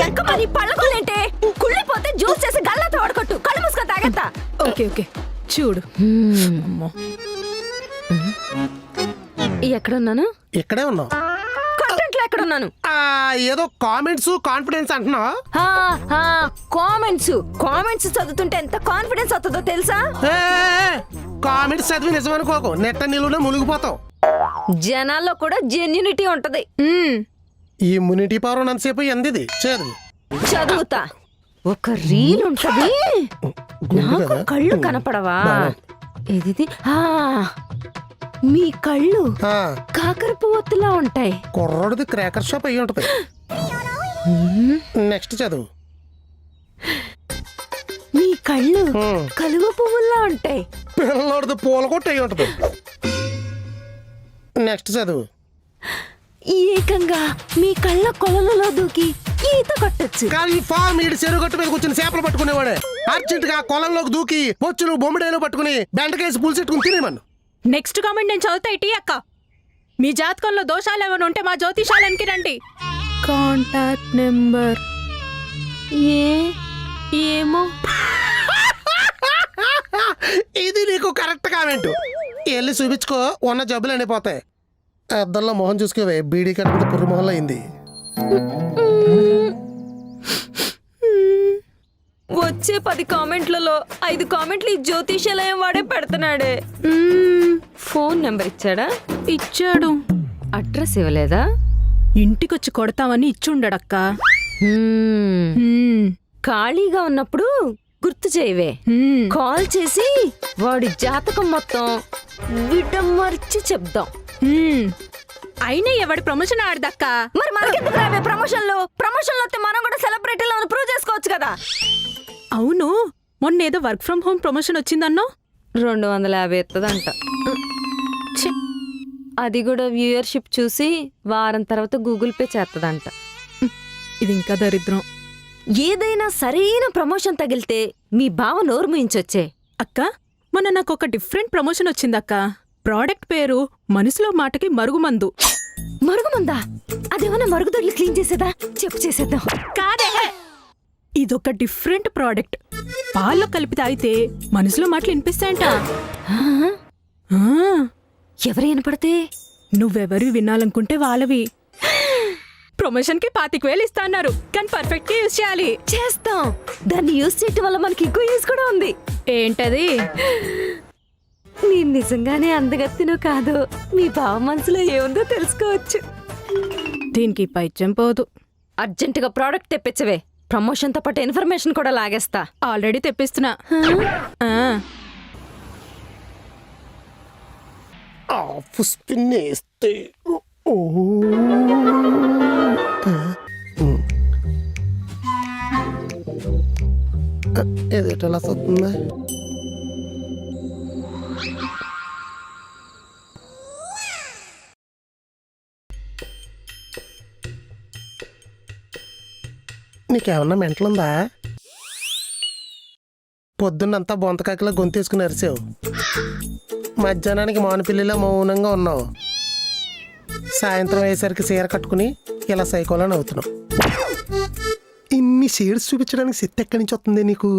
ఎక్క మరి పళ్ళకోలేంటే కుళ్ళిపోతే జ్యూస్ చేసి గల్లతో వడకొట్టు కళ్ళు మూసుకొని తాగేస్తా ఓకే ఓకే. చూడు. అమ్మో. ఎక్కడున్నాను? ఇక్కడే ఉన్నావు. కంటెంట్లో ఎక్కడున్నాను? ఆ, ఏదో కామెంట్స్ కాన్ఫిడెన్స్ అంటున్నావు? కామెంట్స్. కామెంట్స్ చదువుతుంటే ఎంత కాన్ఫిడెన్స్ వస్తుందో తెలుసా? కామెంట్స్ చదివి నిజమనుకోకు. నెట్ట నిలువునే మునిగిపోతావు. జనాల్లో కూడా జెన్యునిటీ ఉంటది. మ్మ్. ఈ ఇమ్యూనిటీ పవర్ ఉన్నంతసేపు ఎందిది? చదువు చదువుతా. ఒక రీల్ ఉంటది. నాకు కళ్ళు కనపడవా? ఇది మీ కళ్ళు కాకర పువ్వొత్తులా ఉంటాయి. కుర్రోడిది క్రాకర్ షాప్ అయ్యి ఉంటది. నెక్స్ట్ చదువు. మీ కళ్ళు. కలువ పువ్వుల్లా ఉంటాయి. పిల్లోడిది పూల కొట్టు అయ్యి ఉంటది. నెక్స్ట్ చదువు. ఏకంగా మీ కళ్ళ కొలలలో దూకి ఈత కొట్టచ్చు. కన్ఫామ్ ఈడు చెరువు గట్టు మీద కూర్చుని చేపలు పట్టుకునేవాడే. అర్జెంట్గా కొలంలోకి దూకి పొచ్చులు బొమ్మిడేలు పట్టుకుని బెండకేసి పులిసెట్టుకుని తినేమను నెక్స్ట్ కామెంట్ నేను చదువుతా ఇటీ అక్క. మీ జాతకంలో దోషాలు ఏమైనా ఉంటే మా జ్యోతిషాలనికి రండి. కాంటాక్ట్ నెంబర్ ఏ? ఏమో? ఇది నీకు కరెక్ట్ కామెంట్ వెళ్ళి చూపించుకో ఉన్న జబ్బులు ఎండిపోతాయి. అద్దంలో మొహం చూసుకోవే బీడీ కట్టుకుంటే పుర్రు మొహంలో అయింది వచ్చే పది కామెంట్లలో ఐదు కామెంట్లు ఈ జ్యోతిషాలయం వాడే పెడుతున్నాడే. ఫోన్ నెంబర్ ఇచ్చాడా ఇచ్చాడు అడ్రస్ ఇవ్వలేదా ఇంటికొచ్చి కొడతామని ఇచ్చుండడక్క. ఖాళీగా ఉన్నప్పుడు గుర్తు చేయవే. కాల్ చేసి వాడి జాతకం మొత్తం విడమర్చి చెప్దాం. అయినా ఎవడి ప్రమోషన్ ఆడదక్క? మరి మనకెందుకు రావే ప్రమోషన్లు ప్రమోషన్లు వస్తే మనం కూడా సెలబ్రిటీలో ప్రూవ్ చేసుకోవచ్చు కదా. అవును. మొన్న ఏదో వర్క్ ఫ్రమ్ హోమ్ ప్రమోషన్ వచ్చిందన్నో? రెండు వందల యాభై ఎత్తదంట. అది కూడా వ్యూయర్షిప్ చూసి వారం తర్వాత గూగుల్ పే చేస్తదంట ఇది ఇంకా దరిద్రం. ఏదైనా సరైన ప్రమోషన్ తగిలితే మీ బావ నోరు ముయించొచ్చే. అక్క మొన్న నాకు ఒక డిఫరెంట్ ప్రమోషన్ వచ్చిందక్క. ప్రోడక్ట్ పేరు మనసులో మాటకి మరుగుమందు. మరుగుమందా? అదేమన్నా మరుగుదొడ్లు క్లీన్ చేసేదా? చెప్పు చేసేద్దాం. కాదే! ఇదొక డిఫరెంట్ ప్రోడక్ట్. పాల్లో కలిపి తాగితే మనసులో మాటలు వినిపిస్తాయంట. ఎవరు వినపడితే? నువ్వెవరు వినాలనుకుంటే వాళ్ళవి. ప్రమోషన్కి పాతిక వేలు ఇస్తా అన్నారు. కానీ పర్ఫెక్ట్గా యూజ్ చేయాలి. చేస్తాం. దాన్ని యూజ్ చేయటం వల్ల మనకి ఇంకో యూజ్ కూడా ఉంది. ఏంటది? నేను నిజంగానే అందగత్తినో కాదు మీ బావ మనసులో ఏముందో తెలుసుకోవచ్చు. దీనికి పైత్యం పోదు. అర్జెంటుగా ప్రోడక్ట్ తెప్పించవే. ప్రమోషన్తో పాటు ఇన్ఫర్మేషన్ కూడా లాగేస్తా. ఆల్రెడీ తెప్పిస్తున్నా. ఆ, ఆఫ్ స్పిన్ వేస్తే. ఓ. ఏదేటో అలా వస్తుందా నీకేమన్నా మెంటలుందా? పొద్దున్నంతా బొంతకాకిలా గొంతేసుకుని అరిసావు మధ్యాహ్నానికి మానుపిల్లిలో మౌనంగా ఉన్నావు. సాయంత్రం అయ్యేసరికి చీర కట్టుకుని ఇలా సైకోలని అవుతున్నావు ఇన్ని షేడ్స్ చూపించడానికి శక్తి ఎక్కడి నుంచి వస్తుంది నీకు?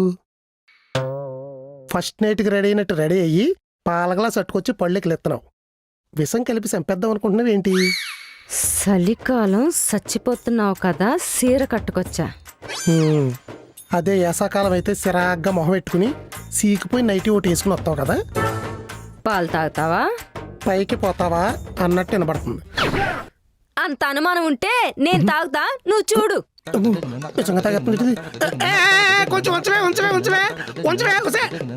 ఫస్ట్ నైట్కి రెడీ అయినట్టు రెడీ అయ్యి పాలగలా సట్టుకొచ్చి పళ్ళెకి ఎత్తున్నావు విషం కలిపి చంపేద్దాం అనుకుంటున్నావు ఏంటి చలికాలం చచ్చిపోతున్నావు కదా సీర కట్టుకొచ్చా? అదే వేసాకాలం అయితే సిరాగ్గా మొహం పెట్టుకుని సీకిపోయి నైటీ ఒకటి వేసుకుని వస్తావు కదా? పాలు తాగుతావా? పైకి పోతావా అన్నట్టు వినబడుతుంది. అంత అనుమానం ఉంటే నేను తాగుతా నువ్వు చూడు. నిజంగా తాగెత్తుంది కొంచెం ఉంచవే ఉంచవే ఉంచవే ఉంచవే.